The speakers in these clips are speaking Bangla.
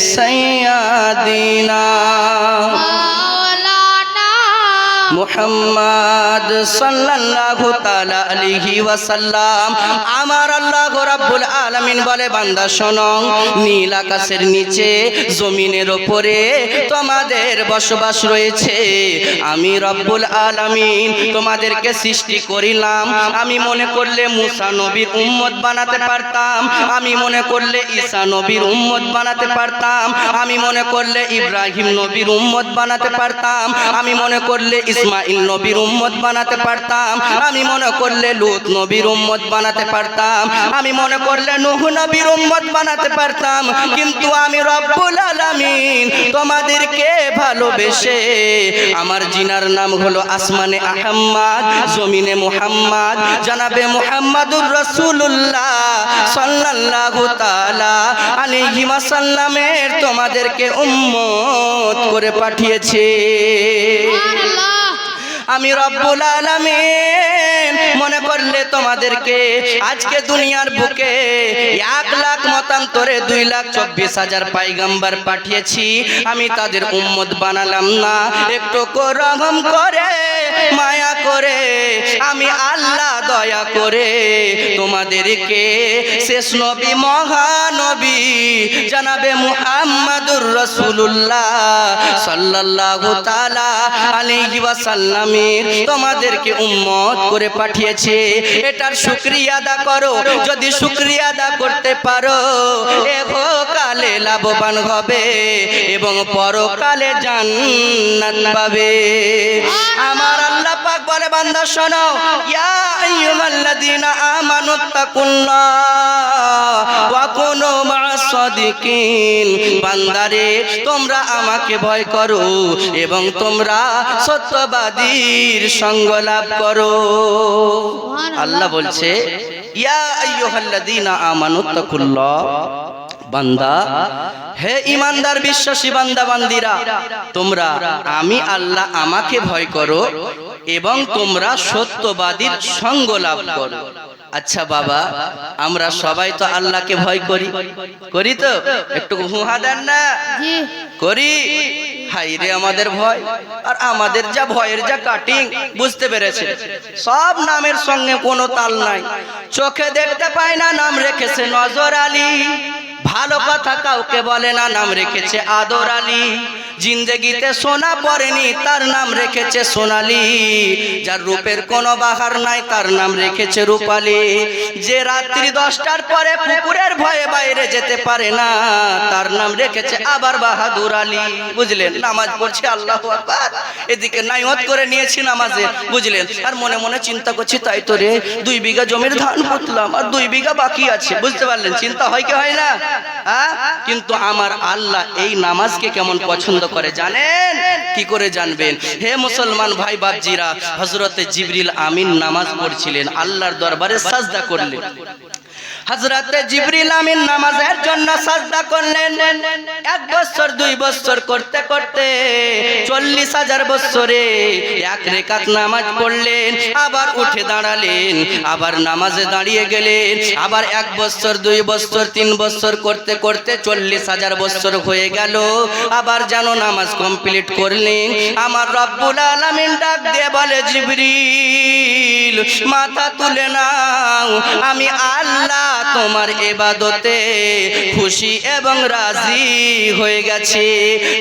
সৈয়াদিনা মাওলানা মুহাম্মদ সাল্লাল্লাহু তাআলা আলাইহি ওয়াসাল্লাম। আমার আল্লাহ রাব্বুল আলামিন বলে, বান্দা শোনো, নীল আকাশের নিচে, জমিনের উপরে তোমাদের বসবাস রয়েছে। আমি রব্বুল আলামিন তোমাদেরকে সৃষ্টি করিলাম। আমি মনে করলে মুসা নবীর উম্মত বানাতে পারতাম। আমি মনে করলে ঈসা নবীর উম্মত বানাতে পারতাম। আমি মনে করলে ইব্রাহিম নবীর উম্মত বানাতে পারতাম। আমি মনে করলে ইসমাইল নবীর উম্মত বানাতে পারতাম। আমি মনে করলে লুত নবীর উম্মত বানাতে পারতাম। আমি মনে করলে নুহ নবীর উম্মত বানাতে পারতাম। কিন্তু আমি রব্বুল আলামিন তোমাদেরকে ভালোবেসে আমার জিনার নাম হলো আসমানে আহম্মদ, জমিনে মুহাম্মদ, জানাবে মুহাম্মাদুর রাসূলুল্লাহ সাল্লাল্লাহু তাআলা আলাইহি ওয়াসাল্লামের তোমাদেরকে উম্মত করে পাঠিয়েছে। আমি রব্বুল আলামিন মনে করলে তোমাদেরকে আজকে দুনিয়ার বুকে এক লাখ মতান্তরে দুই লাখ চব্বিশ হাজার পাইগাম্বার পাঠিয়েছি। আমি তাদের উম্মত বানালাম না। একটু করে, মায়া করে আমি আল্লাহ দয়া করে তোমাদেরকে শেষ নবী, মহানবী জানাবে মুহাম্মাদুর রাসূলুল্লাহ সাল্লাল্লাহু তাআলা আলাইহি ওয়াসাল্লামের তোমাদেরকে উম্মত করে পাঠিয়েছে। এটার শুকরিয়া আদা করো, যদি শুকরিয়া আদা করতে পারো এগো কালে লাভবান হবে এবং পরকালে জান্নাত পাবে। আমার আল্লাহ পাক বলে, বান্দা শোনো, ইয়া আইয়ুহাল্লাযীনা আমানুত্তাকুল্লাহ ওয়া কুনু মা'আস সাদিকিন বান্দারে তোমরা আমাকে ভয় করো এবং তোমরা সত্যবাদীর সঙ্গ লাভ করো। আল্লাহ বলছে ইয়া আইয়ুহাল্লাযীনা আমানুত্তাকুল্লাহ বান্দা হে ইমানদার বিশ্বাসী বান্দা বান্দিরা তোমরা আমি আল্লাহ আমাকে ভয় করো এবং তোমরা সত্যবাদীর সঙ্গ লাভ করো। আচ্ছা বাবা আমরা সবাই তো আল্লাহকে ভয় করি। করি তো? একটু হুহা দেন না। করি। হাই রে আমাদের ভয়। আর আমাদের যা ভয়ের যা কাটিং বুঝতে পেরেছে। সব নামের সঙ্গে কোনো তাল নাই। চোখে দেখতে পায় না নাম রেখেছে নজর আলী। ভালো কথা কাউকে বলে না, নাম রেখেছে আদর আলী জিন্দগিতে সোনা পড়েনি তার নাম রেখেছে সোনালি। যার রূপের কোনো বাহার নাই, তার নাম রেখেছে রূপালি। যে রাত্রি দশটার পরে পুকুরের ভয়ে বাইরে যেতে পারে না, তার নাম রেখেছে আবার বাহাদুর আলী। বুঝলেন? নামাজ পড়ছে, আল্লাহ আকবার। এদিকে নাইমত করে নিয়েছি নামাজে, বুঝলেন? আর মনে মনে চিন্তা করছি, তাই তো রে, দুই বিঘা জমির ধান পুতলাম, আর দুই বিঘা বাকি আছে, বুঝতে পারলেন? চিন্তা হয় কি হয় না? কিন্তু আমার আল্লাহ এই নামাজকে কেমন পছন্দ করে জানেন? কি করে জানবেন? হে মুসলমান ভাই বাপজিরা হজরতে জিবরিল আমিন নামাজ পড়ছিলেন, আল্লাহর দরবারে সাজদা করলেন। হজরতে জিবরিল আমিন নামাজের জন্য সাজদা করলেন। এক বছর, দুই বছর করতে করতে চল্লিশ হাজার বছরে এক রেখাত নামাজ পড়লেন, আবার উঠে দাঁড়ালেন, আবার নামাজে দাঁড়িয়ে গেলেন, আবার এক বছর, দুই বছর, তিন বছর করতে করতে চল্লিশ হাজার বছর হয়ে গেল, আবার যেন নামাজ কমপ্লিট করলেন। আমার রব্বুল আলামিন ডাক দিয়ে বলে, জিবরিল, মাথা তুলে নাও, আমি আল্লাহ তোমার এবাদতে খুশি এবং রাজি হয়ে গেছে।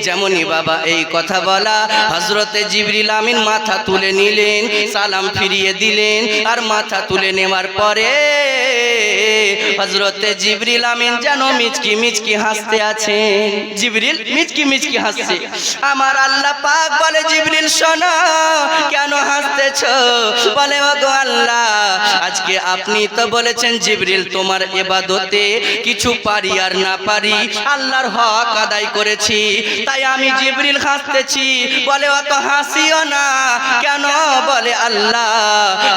যেমনই বাবা এই কথা বলা হজরতে জিবরিল আমিন মাথা তুলে নিলেন, সালাম ফিরিয়ে দিলেন, আর মাথা তুলে নেওয়ার পরে হজরতে জিবরিল আমিন যেন মিচকি মিচকি হাসতে আছেন জিবরিল, মিচকি মিচকি হাসছে। আমার আল্লাহ পাক বলে, জিবরিল, শোনো, কেন হাসতেছ? বলে, ওগো আল্লাহ, আজকে আপনি তো বলেছেন, জিবরিল, তোমার এবাদতে কিছু পারি আর না পারি। আল্লাহর হক আদায় করেছি, তাই আমি জিবরিল হাসতেছি। বলে, অত হাসিও না। কেন? বলে, আল্লাহ,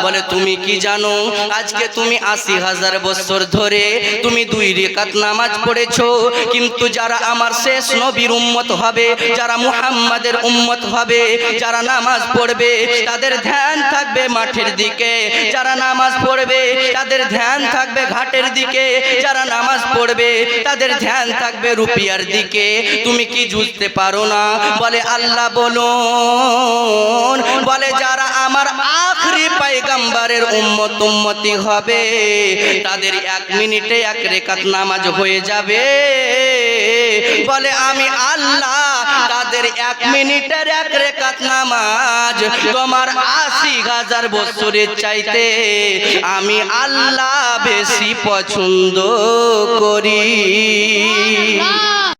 বলে, তুমি কি জানো, আজকে তুমি আশি হাজার বছর ধরে তুমি দুই রেখাত নামাজ পড়েছো, কিন্তু যারা আমার শেষ নবীর উম্মত হবে, যারা মুহাম্মাদের উম্মত হবে, যারা নামাজ পড়বে, তাদের ধ্যান থাকবে মাঠের দিকে। যারা নামাজ পড়বে, তাদের ধ্যান থাকবে ঘাটের দিকে। যারা নামাজ পড়বে, তাদের ধ্যান থাকবে রুপিয়ার দিকে। তুমি কি বুঝতে পারো না? বলে, আল্লাহ বলুন, বলে, যারা আমার আখরি পাইগাম্বারের উম্মত উম্মতি হবে, তাদের এক মিনিটে এক রেখাত নামাজ হয়ে যাবে। বলে, আমি আল্লাহ, তাদের এক মিনিটের এক রেখাত নামাজ তোমার আশি হাজার বছরের চাইতে আমি আল্লাহ বেশি পছন্দ করি।